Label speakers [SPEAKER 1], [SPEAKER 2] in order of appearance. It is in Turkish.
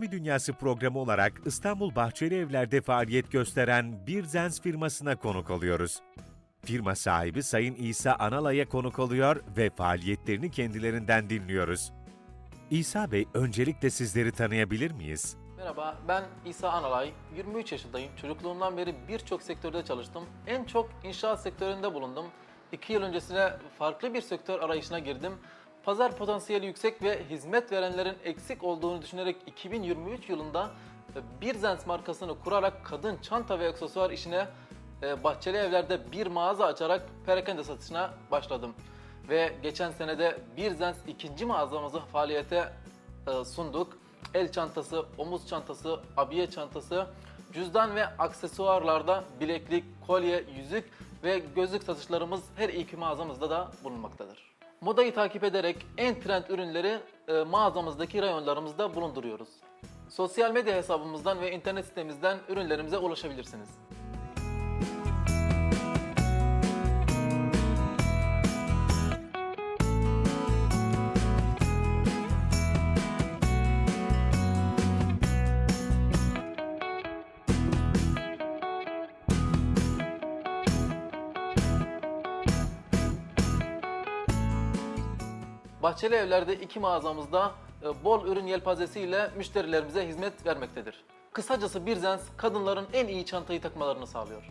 [SPEAKER 1] Bir Dünyası programı olarak İstanbul Bahçeli Evler'de faaliyet gösteren bir Zens firmasına konuk oluyoruz. Firma sahibi Sayın İsa Analay'a konuk oluyor ve faaliyetlerini kendilerinden dinliyoruz. İsa Bey, öncelikle sizleri tanıyabilir miyiz?
[SPEAKER 2] Merhaba, ben İsa Analay. 23 yaşındayım. Çocukluğumdan beri birçok sektörde çalıştım. En çok inşaat sektöründe bulundum. 2 yıl öncesine farklı bir sektör arayışına girdim. Pazar potansiyeli yüksek ve hizmet verenlerin eksik olduğunu düşünerek 2023 yılında e, Birzens markasını kurarak kadın çanta ve aksesuar işine e, Bahçeli Evler'de bir mağaza açarak perakende satışına başladım. Ve geçen senede Birzens ikinci mağazamızı faaliyete e, sunduk. El çantası, omuz çantası, abiye çantası, cüzdan ve aksesuarlarda bileklik, kolye, yüzük ve gözlük satışlarımız her iki mağazamızda da bulunmaktadır. Modayı takip ederek en trend ürünleri e, mağazamızdaki rayonlarımızda bulunduruyoruz. Sosyal medya hesabımızdan ve internet sitemizden ürünlerimize ulaşabilirsiniz. Bahçeli Evler'de iki mağazamızda e, bol ürün yelpazesiyle müşterilerimize hizmet vermektedir. Kısacası Birzens kadınların en iyi çantayı takmalarını sağlıyor.